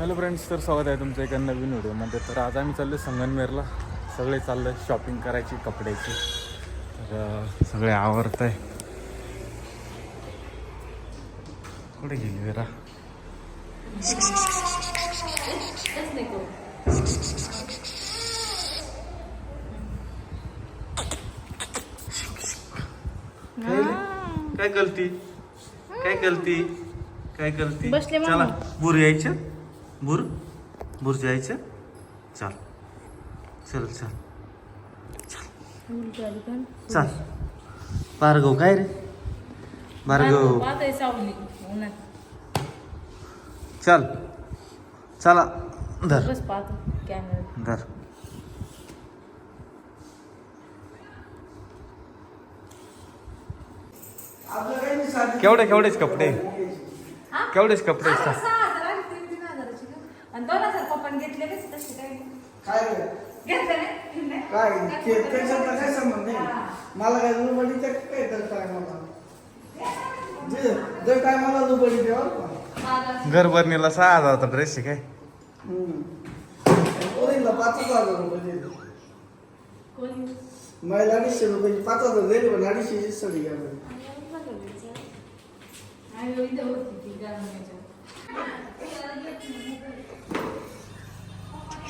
Hello friends तर स्वागत आहे तुमचं एका नवीन व्हिडिओमध्ये. तर आज आम्ही चाललो संगनमेरला. सगळे चाललं शॉपिंग करायची कपड्याची. तर सगळे आवडत आहे कुठे गेली जरा काय गलती? काय गलती? काय गलती? चला. बुर यायचं? बुर बुर जायचं? चाल. चल चल. चल. भार्गव काय रे? उन्हात. चल. चला. धर. बस पाहतो. कॅमेरा. धर. केवढे केवढेच कपडे? केवढेच कपडे? असतात काय रे? काय ते- त्याच्यात काय संबंध नाही मला काय ते काय दर टायमाला जे दर टायमाला दुबडी द्यावं का घरभरणीला सहा हजारचा ड्रेस आहे काय? हम्म. पोरीला पाच हजार रुपये दिले. कोणी? मला अडीचशे रुपये पाच हजार दिले पण अडीचशे साडी घ्या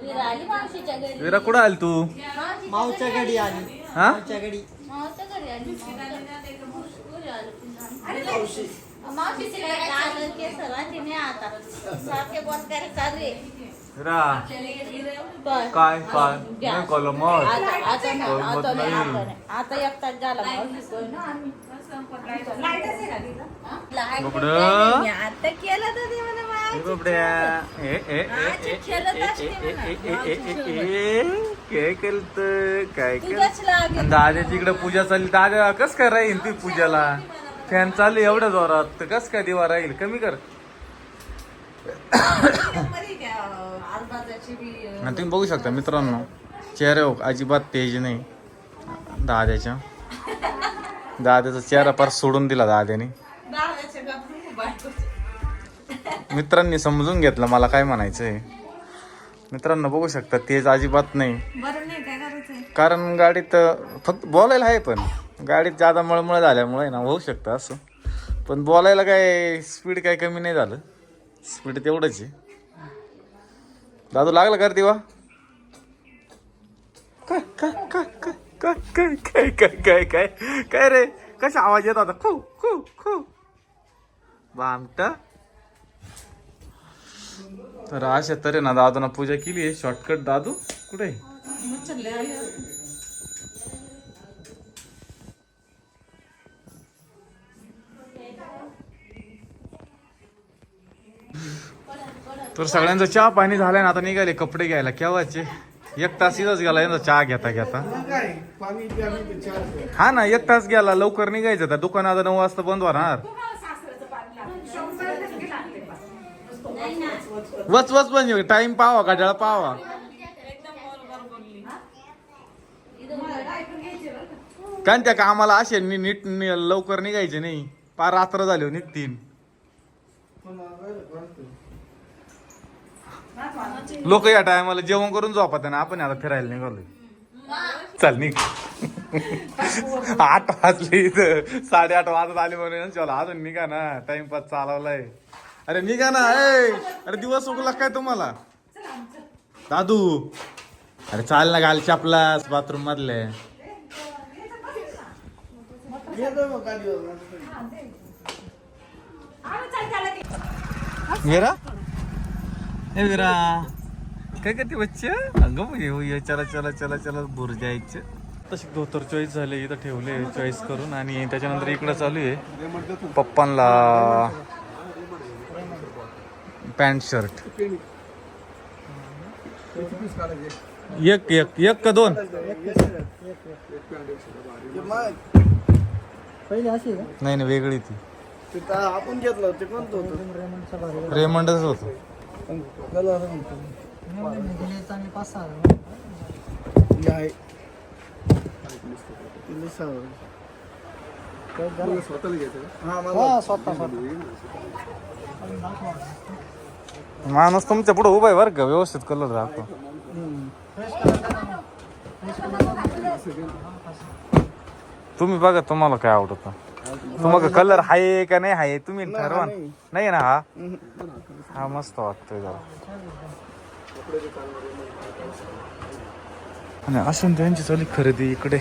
विरा आली कुठं आली तू? मावच्या घरी आली. हा? काय आता. सारखे बोलकारे चालू आहे विरा. काय काय? आता आता नाही, आता आता नाही. झाला मावशी आता केलं तर ते मला बाबड्या. ए, ए, ए, ए, काय केलत काय. केलं दादाची इकडे पूजा चालली. दादा कस काय राहील ती पूजाला? फॅन चालली एवढ्या जोरात. तर कस काय दिवा राहील? कमी कर. तुम्ही बघू शकता मित्रांनो चेहरा अजिबात तेज नाही. दाद्याच्या. दाद्याचा चेहरा फार सोडून दिला दाद्याने. मित्रांनी समजून घेतलं मला काय म्हणायचंय मित्रांनो बघू शकता तेज अजिबात नाही बरं नाही काय करायचंय कारण गाडीत फक्त बोलायला आहे पण गाडीत जादा मळमळ झाल्यामुळे ना होऊ शकतं असं पण बोलायला काय स्पीड काय कमी नाही झालं स्पीड तेवढंच आहे दादू लागला कर दिवा काय काय काय काय काय काय काय काय काय काय रे कसा आवाज येत होता खू खू खू बामट तर अशा तऱ्हेनं दादूनं पूजा केली आहे. शॉर्टकट दादू कुठे तर सगळ्यांचं चहा पाणी झालाय ना आता निघाले कपडे घ्यायला. केव्हाचे? एक तास इथंच गेला यांचा चहा घेता घेता. हा ना एक तास गेला लवकर निघायचं. त्या दुकान आता नऊ वाजता बंद होणार. वच वच म्हणजे टाइम पावा गाड्याला पावा. कारण त्या कामाला असे नीट लवकर निघायचे नाही. पार रात्र झाली हो निघतीन. लोक या टायमाला जेवण करून झोपत ना आपण आता फिरायला निघालोय. चल निघ. आठ वाजले इथं. साडेआठ वाजत आले म्हणून चला अजून निघा ना. टाइमपास चालवलाय. अरे निघा ना ए अरे दिवस उगला काय तुम्हाला? दादू. अरे चाल ना घाल चापलास बाथरूम मधले. विरा जा मग ए काय करते बच्चे? अगं येऊ ये चला चला चला चला भूर जायचं तशी धोतर चॉईस झाले इथं ठेवले चॉईस करून आणि त्याच्यानंतर इकडं चालू आहे. पप्पांना पॅन्ट शर्ट. एक एक एक का दोन? पहिले अशी का? नाही नाही वेगळी ती. आपण घेतलं होतं ते कोणतं होतं? रेमंडच होत. चांगले पाच सहा आहे किल्ले सहा. हा मला. स्वतः स्वतः. माणूस तुमच्यापुढे उभा आहे बरं का व्यवस्थित कलर दाखव. तुम्ही बघा तुम्हाला काय आवडतं. तुम्हाला कलर आहे का नाही आहे तुम्ही ठरवा ना. नाही. ना हा? हा मस्त वाटतोय जरा. आणि असून त्यांची चालू खरेदी इकडे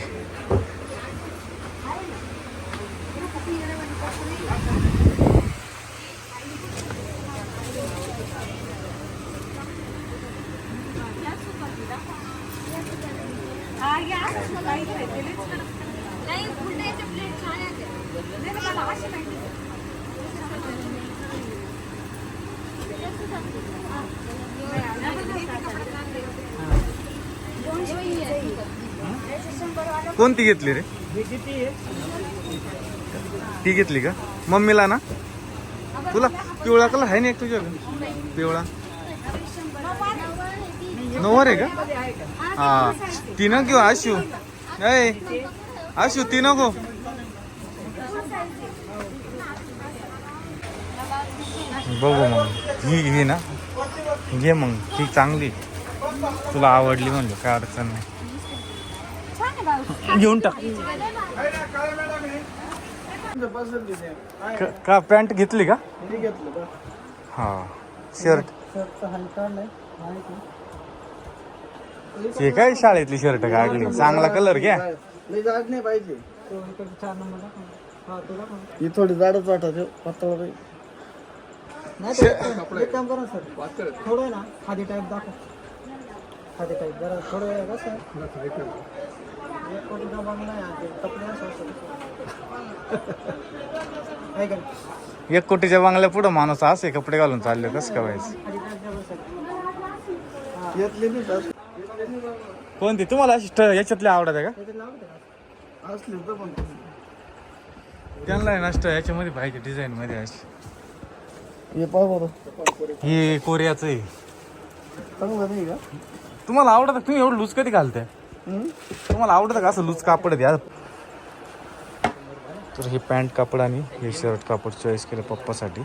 हा, या असंच मला इथे दिलीच तर. नाही, कुंड्याचे plate छान आहेत. नाही, मला अशी पाहिजे. कोणती घेतली रे? ती घेतली का? मम्मीला ना? तुला? पिवळा कलर आहे ना एक तुझ्या पिवळा. नऊवर आहे का? हा. ती न घेऊ आशू. ऐ आशू ती नको. बघू मग. ही घे ना? घे मग. ती चांगली. तुला आवडली म्हणलं काय अडचण नाही. घेऊन टाक. क- का पॅन्ट घेतली का. हा शर्ट. हे काय शाळेतली शर्ट काढली चांगला कलर घ्या. लई जाड नाही पाहिजे हा ही थोडी जाडच वाटत पातळ बाई. नाही तो- एक काम करा सर. थोडं ना खादी टाईप दाखव. खादी टाईप जरा थोडं आहे कसं? एक आहे ते कपडे असं आहे का? एक कोटीच्या बांगल्या पुढं माणूस असे कपडे घालून चालले कसं काय व्हायचं? जास्त. कोणती? तुम्हाला अशी ट- याच्यातली आवडत आहे का? त्याच्यात लावते का? असले तर पण. त्यांना आहे नसतं याच्यामध्ये पाहिजे डिझाईन मध्ये अशी. हे पाहा बरं. ही कोरियाचं आहे. चांगलं नाही का? तुम्हाला आवडत का? तुम्ही एवढं लूज कधी घालताय? हम्म? तुम्हाला आवडतं का असं लूज कापड द्या तर हे पॅन्ट कापड आणि हे शर्ट कापड चॉईस केलं पप्पासाठी.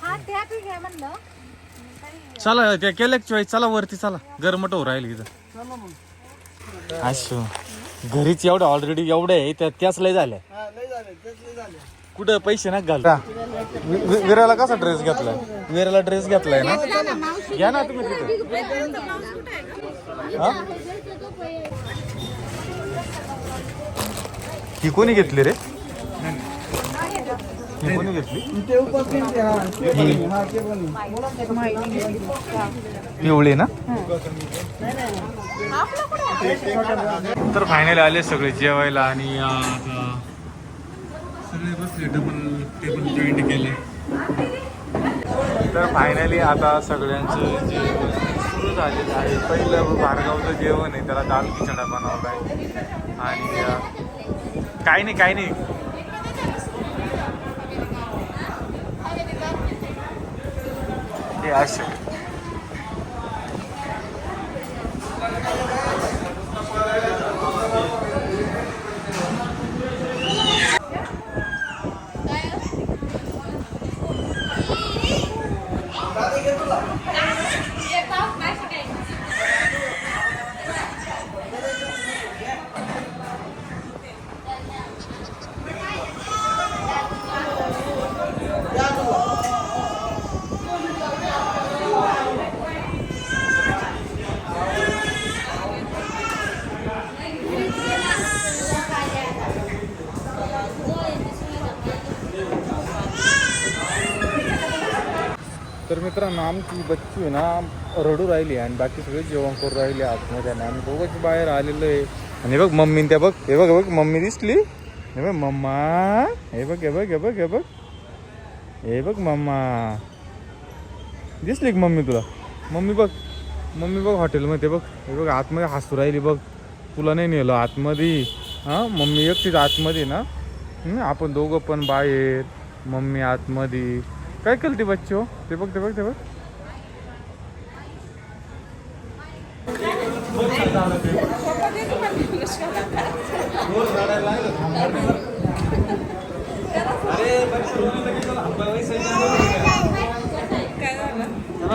हा चला त्या केलं चॉईस चला वरती चला. गरमट हो राहील इथं. असो घरीच एवढं ऑलरेडी एवढं आहे त्या त्याच लय झाल्या. हा झाले तेच लई झाले. कुठं पैसे ना घाल विराला कसा ड्रेस घेतलाय? विराला ड्रेस घेतलाय ना? घ्या ना तुम्ही तिथे. हा? ही कोणी घेतली रे ही कोणी घेतली ते उपास नाही ते, हा ते पण आहे. हा ते पण आहे. पिवळी ना? तर फायनली आले सगळे जेवायला आणि सगळे बसले डबल टेबल जॉईंट केले. तर फायनली आता सगळ्यांचं जेवण सुरू झालेलं आहे पहिलं भार्गावचं जेवण आहे त्याला दाल खिचडा बनवला आहे. आणि काही नाही काही नाही. हे असे आमची बच्ची आहे ना रडू राहिली आणि बाकी सगळे जेवण करू राहिले आतमध्ये आणि आम्ही दोघंच बाहेर आलेलो आहे. आणि बघ मम्मी त्या बघ हे बघ हे बघ मम्मी दिसली. हे बघ मम्मा. हे बघ हे बघ हे बघ हे बघ. हे बघ मम्मा. दिसली मम्मी तुला? मम्मी बघ मम्मी बघ हॉटेलमध्ये बघ. हे बघ आतमध्ये हसू राहिली बघ. तुला नाही नेलं आतमध्ये. हां मम्मी एकटीच आतमध्ये ना? आपण दोघं पण बाहेर मम्मी आतमध्ये. काय केलं ते बच्ची? हो ते बघ ते बघ ते बघ.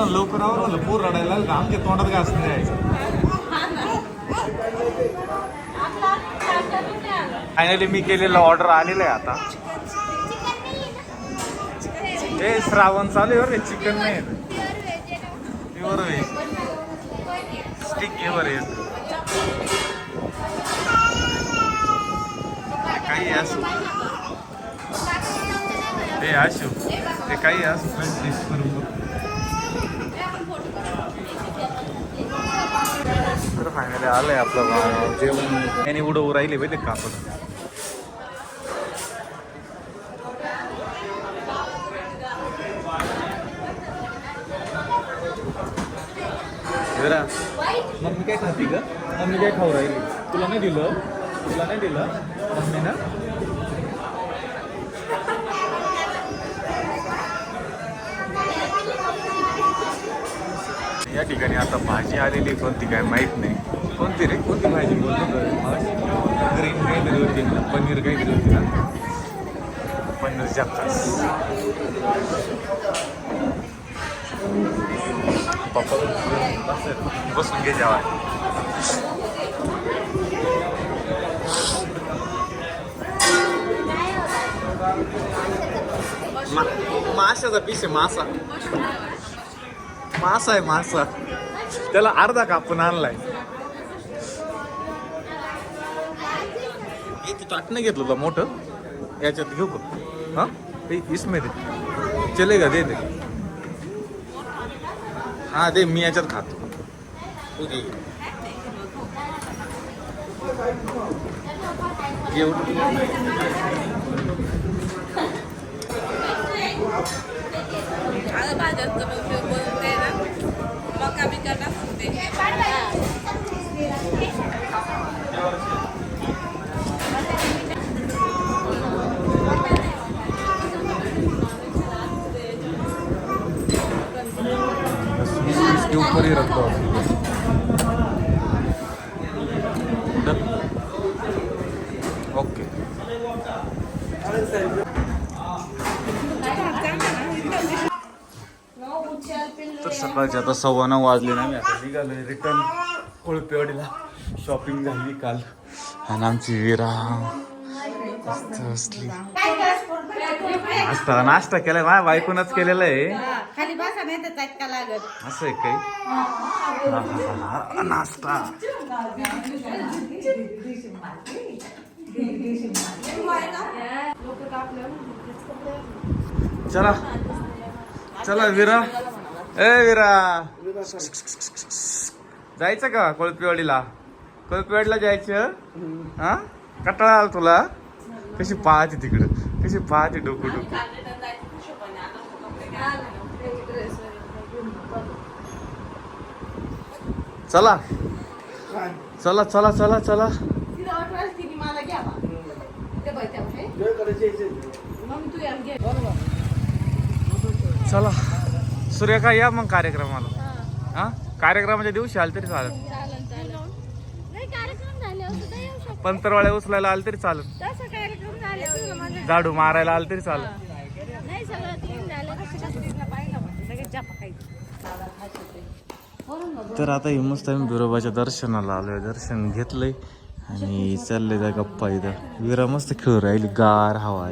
लवकर आवरलं पूर रडायला लागलं आमच्या तोंडात घास नाही यायचं. फायनली मी केलेलं ऑर्डर आलेलं आहे आता. हे श्रावण चालू आहे बरं चिकन नाही. प्युअर व्हेज स्टिक घे बरं येत काही असू. हे असू. ते काही असू. डिश करून बघ. तर फायनली आलंय आपलं जेवण. त्याने उडवू राहिले पाहिजे का जरा. मम्मी काय खाती का मम्मी काय खाऊ राहिली? तुला नाही दिलं? तुला नाही दिलं? मम्मी ना? या ठिकाणी आता भाजी आलेली कोणती काय माहीत नाही. कोणती रे? कोणती भाजी बोलतो ग्रीन काहीतरी होती ना? पनीर काहीतरी होती ना? पनीर जास्त पप्पा बसून घे जेवा माशाचा पीस आहे मासा. मासा आहे मासा. त्याला अर्धा कापून आणलाय. एक ताटणं घेतलं होतं मोठं? याच्यात घेऊ का हा? ए, इसमें दे. चलेगा दे दे. हा दे मी याच्यात खातो. तू घे जेवण इसके रक्त ही ओके. तर सकाळचे आता सव्वा नऊ वाजले ना मी आता निघालो रिटर्न कोळपेवाडीला. शॉपिंग झाली काल. आणि आमची विरा. मस्त नाश्ता नाश्ता केलाय माझ्या बायकोनच केलेला आहे. खाली बसा नाही तर चटका लागत असं आहे काही? नाश्ता. चला. चला विरा. ए विरा. जायचं का कोळपेवाडीला? कोळपेवाडीला जायचं? हा? कटाळा आला तुला? कशी पाहते तिकडं. कशी पाहते डोकं डोकं. चला. चला चला चला चला. चला. सूर्यका या मग कार्यक्रमाला. हा. कार्यक्रमाच्या दिवशी आलं तरी चालत नाही कार्यक्रम झाले होते तर येऊ शकतो. पंतरवाळ्या उचलायला आलं तरी चालत तसं कार्यक्रम झाले होते माझं झाडू मारायला आलं तरी चालत तर आता हे मस्त आम्ही बिरोबाच्या दर्शनाला आलोय. दर्शन घेतलंय आणि चाललंय जा गप्पा इथं. विरा मस्त खेळ राहिली. गार हवा आहे.